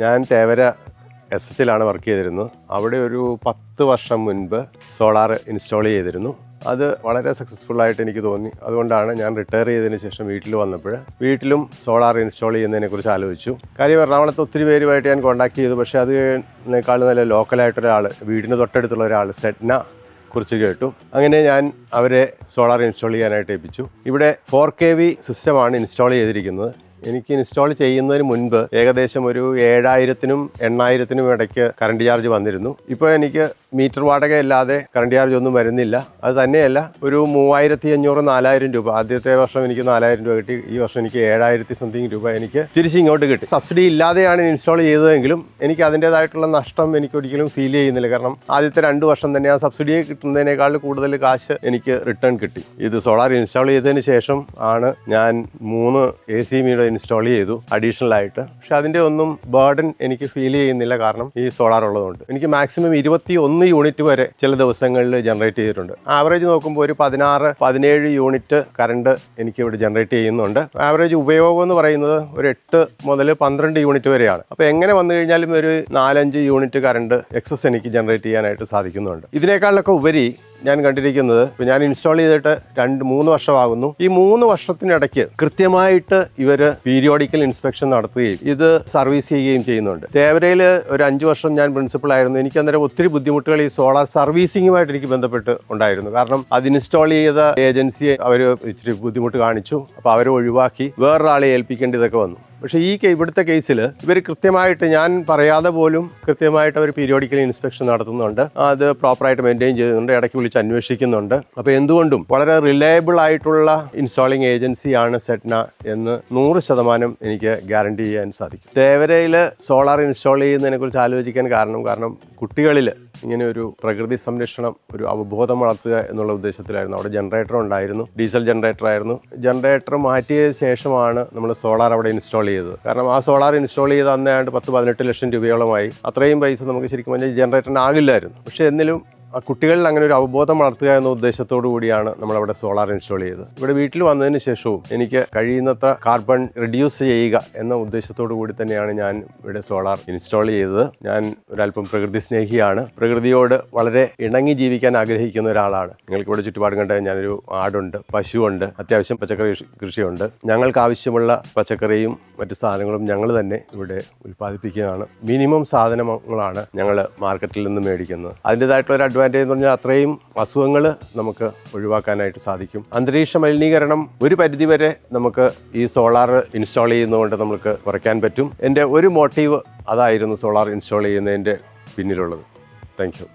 ഞാൻ Thevara S എച്ചിലാണ് work ചെയ്തിരുന്നത് അവിടെ ഒരു പത്ത് വർഷം മുൻപ് സോളാർ ഇൻസ്റ്റാൾ ചെയ്തിരുന്നു. അത് വളരെ സക്സസ്ഫുൾ ആയിട്ട് എനിക്ക് തോന്നി. അതുകൊണ്ടാണ് ഞാൻ റിട്ടയർ ചെയ്തതിന് ശേഷം വീട്ടിൽ വന്നപ്പോൾ വീട്ടിലും സോളാർ ഇൻസ്റ്റാൾ ചെയ്യുന്നതിനെക്കുറിച്ച് ആലോചിച്ചു. കാര്യം എറണാകുളത്ത് ഒത്തിരി പേരുമായിട്ട് ഞാൻ കോൺടാക്ട് ചെയ്തു. പക്ഷേ അതിനേക്കാൾ നല്ല ലോക്കലായിട്ടൊരാൾ വീടിന് തൊട്ടടുത്തുള്ള ഒരാൾ സെഡ്ന കുറിച്ച് കേട്ടു. അങ്ങനെ ഞാൻ അവരെ സോളാർ ഇൻസ്റ്റാൾ ചെയ്യാനായിട്ട് ഏൽപ്പിച്ചു. ഇവിടെ ഫോർ കെ വി സിസ്റ്റമാണ് ഇൻസ്റ്റാൾ ചെയ്തിരിക്കുന്നത്. എനിക്ക് ഇൻസ്റ്റാൾ ചെയ്യുന്നതിന് മുൻപ് ഏകദേശം ഒരു ഏഴായിരത്തിനും എണ്ണായിരത്തിനും ഇടയ്ക്ക് കറണ്ട് ചാർജ് വന്നിരുന്നു. ഇപ്പോൾ എനിക്ക് മീറ്റർ വാടക അല്ലാതെ കറണ്ട് ചാർജ് ഒന്നും വരുന്നില്ല. അത് തന്നെയല്ല ഒരു മൂവായിരത്തി അഞ്ഞൂറ് നാലായിരം രൂപ. ആദ്യത്തെ വർഷം എനിക്ക് നാലായിരം രൂപ കിട്ടി ഈ വർഷം എനിക്ക് ഏഴായിരത്തി സംതിങ് രൂപ എനിക്ക് തിരിച്ചിങ്ങോട്ട് കിട്ടി. സബ്സിഡി ഇല്ലാതെയാണ് ഇൻസ്റ്റാൾ ചെയ്തതെങ്കിലും എനിക്ക് അതിന്റെതായിട്ടുള്ള നഷ്ടം എനിക്ക് ഒരിക്കലും ഫീൽ ചെയ്യുന്നില്ല. കാരണം ആദ്യത്തെ രണ്ട് വർഷം തന്നെ ആ സബ്സിഡി കിട്ടുന്നതിനേക്കാൾ കൂടുതൽ കാശ് എനിക്ക് റിട്ടേൺ കിട്ടി. ഇത് സോളാർ ഇൻസ്റ്റാൾ ചെയ്തതിന് ശേഷം ആണ് ഞാൻ മൂന്ന് എ സി മീറ്റർ ഇൻസ്റ്റാൾ ചെയ്തു അഡീഷണൽ ആയിട്ട്. പക്ഷെ അതിന്റെ ഒന്നും ബേർഡൻ എനിക്ക് ഫീൽ ചെയ്യുന്നില്ല. കാരണം ഈ സോളാർ ഉള്ളതുകൊണ്ട്. എനിക്ക് മാക്സിമം ഇരുപത്തി ഒന്ന് യൂണിറ്റ് വരെ ചില ദിവസങ്ങളിൽ ജനറേറ്റ് ചെയ്തിട്ടുണ്ട്. ആവറേജ് നോക്കുമ്പോൾ ഒരു പതിനാറ് പതിനേഴ് യൂണിറ്റ് കറണ്ട് എനിക്ക് ഇവിടെ ജനറേറ്റ് ചെയ്യുന്നുണ്ട്. ആവറേജ് ഉപയോഗം എന്ന് പറയുന്നത് ഒരു എട്ട് മുതൽ പന്ത്രണ്ട് യൂണിറ്റ് വരെയാണ്. അപ്പോൾ എങ്ങനെ വന്നു കഴിഞ്ഞാലും ഒരു നാലഞ്ച് യൂണിറ്റ് കറണ്ട് എക്സസ് എനിക്ക് ജനറേറ്റ് ചെയ്യാനായിട്ട് സാധിക്കുന്നുണ്ട്. ഇതിനേക്കാളൊക്കെ ഉപരി ഞാൻ കണ്ടിരിക്കുന്നത്. ഞാൻ ഇൻസ്റ്റാൾ ചെയ്തിട്ട് രണ്ട് മൂന്ന് വർഷമാകുന്നു. ഈ മൂന്ന് വർഷത്തിനിടയ്ക്ക് കൃത്യമായിട്ട് ഇവർ പീരിയോഡിക്കൽ ഇൻസ്പെക്ഷൻ നടത്തുകയും ഇത് സർവീസ് ചെയ്യുകയും ചെയ്യുന്നുണ്ട്. തേവരയിൽ ഒരു അഞ്ച് വർഷം ഞാൻ പ്രിൻസിപ്പൾ ആയിരുന്നു. എനിക്ക് അന്നേരം ഒത്തിരി ബുദ്ധിമുട്ടുകൾ ഈ സോളാർ സർവീസിങ്ങുമായിട്ട് എനിക്ക് ബന്ധപ്പെട്ട് ഉണ്ടായിരുന്നു. കാരണം അത് ഇൻസ്റ്റാൾ ചെയ്ത ഏജൻസിയെ അവർ ഇച്ചിരി ബുദ്ധിമുട്ട് കാണിച്ചു. അപ്പോൾ അവരെ ഒഴിവാക്കി വേറൊരാളെ ഏൽപ്പിക്കേണ്ടതൊക്കെ വന്നു. പക്ഷേ ഈ ഇവിടുത്തെ കേസിൽ ഇവർ കൃത്യമായിട്ട് ഞാൻ പറയാതെ പോലും കൃത്യമായിട്ട് അവർ പീരിയോഡിക്കൽ ഇൻസ്പെക്ഷൻ നടത്തുന്നുണ്ട്. അത് പ്രോപ്പറായിട്ട് മെയിന്റെയിൻ ചെയ്യുന്നുണ്ട് ഇടയ്ക്ക് വിളിച്ച് അന്വേഷിക്കുന്നുണ്ട്. അപ്പോൾ എന്തുകൊണ്ടും വളരെ റിലയബിൾ ആയിട്ടുള്ള ഇൻസ്റ്റാളിംഗ് ഏജൻസിയാണ് സെറ്റ്ന എന്ന് നൂറ് ശതമാനം എനിക്ക് ഗ്യാരണ്ടി ചെയ്യാൻ സാധിക്കും. തേവരയിൽ സോളാർ ഇൻസ്റ്റാൾ ചെയ്യുന്നതിനെക്കുറിച്ച് ആലോചിക്കാൻ കാരണം കാരണം കുട്ടികളിൽ ഇങ്ങനെ ഒരു പ്രകൃതി സംരക്ഷണം ഒരു അവബോധം വളർത്തുക എന്നുള്ള ഉദ്ദേശത്തിലായിരുന്നു. അവിടെ ജനറേറ്റർ ഉണ്ടായിരുന്നു ഡീസൽ ജനറേറ്റർ ആയിരുന്നു. ജനറേറ്റർ മാറ്റിയ ശേഷമാണ് നമ്മൾ സോളാർ അവിടെ ഇൻസ്റ്റാൾ ചെയ്തത്. കാരണം ആ സോളാർ ഇൻസ്റ്റാൾ ചെയ്ത് അന്നേണ്ട് പത്ത് പതിനെട്ട് ലക്ഷം രൂപയോളമായി. അത്രയും പൈസ നമുക്ക് ശരിക്കും പറഞ്ഞാൽ ജനറേറ്ററിന് ആകില്ലായിരുന്നു. പക്ഷേ എന്നിലും കുട്ടികളിൽ അങ്ങനെ ഒരു അവബോധം വളർത്തുക എന്ന ഉദ്ദേശത്തോടു കൂടിയാണ് നമ്മളവിടെ സോളാർ ഇൻസ്റ്റാൾ ചെയ്തത്. ഇവിടെ വീട്ടിൽ വന്നതിന് ശേഷവും എനിക്ക് കഴിയുന്നത്ര കാർബൺ റിഡ്യൂസ് ചെയ്യുക എന്ന ഉദ്ദേശത്തോടു കൂടി തന്നെയാണ് ഞാൻ ഇവിടെ സോളാർ ഇൻസ്റ്റാൾ ചെയ്തത്. ഞാൻ ഒരല്പം പ്രകൃതി സ്നേഹിയാണ്. പ്രകൃതിയോട് വളരെ ഇണങ്ങി ജീവിക്കാൻ ആഗ്രഹിക്കുന്ന ഒരാളാണ്. നിങ്ങൾക്ക് ഇവിടെ ചുറ്റുപാടും കണ്ട ഞാനൊരു ആടുണ്ട് പശുവുണ്ട് അത്യാവശ്യം പച്ചക്കറി കൃഷിയുണ്ട്. ഞങ്ങൾക്ക് ആവശ്യമുള്ള പച്ചക്കറിയും മറ്റു സാധനങ്ങളും ഞങ്ങൾ തന്നെ ഇവിടെ ഉൽപ്പാദിപ്പിക്കുകയാണ്. മിനിമം സാധനങ്ങളാണ് ഞങ്ങൾ മാർക്കറ്റിൽ നിന്ന് മേടിക്കുന്നത്. അതിന്റെതായിട്ടുള്ള ഒരു അഡ്വാന്റേജ് എന്ന് പറഞ്ഞാൽ അത്രയും അസുഖങ്ങൾ നമുക്ക് ഒഴിവാക്കാനായിട്ട് സാധിക്കും. അന്തരീക്ഷ മലിനീകരണം ഒരു പരിധിവരെ നമുക്ക് ഈ സോളാർ ഇൻസ്റ്റാൾ ചെയ്യുന്നതുകൊണ്ട് നമുക്ക് കുറയ്ക്കാൻ പറ്റും. എന്റെ ഒരു മോട്ടീവ് അതായിരുന്നു സോളാർ ഇൻസ്റ്റാൾ ചെയ്യുന്നതിന്റെ പിന്നിലുള്ളത്. Thank you.